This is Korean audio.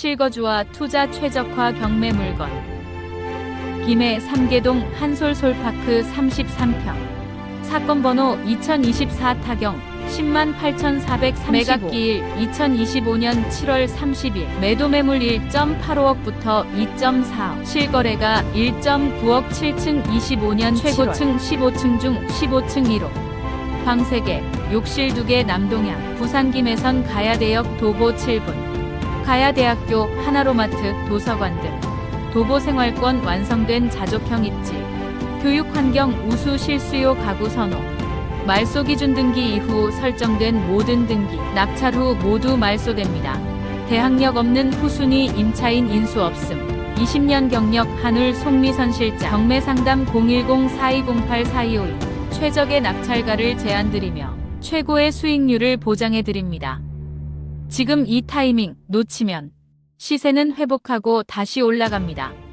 실거주와 투자 최적화 경매 물건. 김해 삼계동 한솔솔파크 33평. 사건 번호 2024 타경 10만 8,435 매각기일 2025년 7월 30일. 매도 매물 1.85억부터 2.4억 실거래가 1.9억 7층 25년 최고층 15층 중 15층 1호 방 3개 욕실 2개 남동향. 부산 김해선 가야대역 도보 7분 가야대학교 하나로마트 도서관 등 도보생활권 완성된 자족형 입지 교육환경 우수 실수요 가구 선호 말소 기준 등기 이후 설정된 모든 등기, 낙찰 후 모두 말소됩니다. 대항력 없는 후순위 임차인 인수 없음. 20년 경력 한울 송미선 실장 경매 상담 010-4208-4252 최적의 낙찰가를 제안드리며 최고의 수익률을 보장해드립니다. 지금 이 타이밍 놓치면 시세는 회복하고 다시 올라갑니다.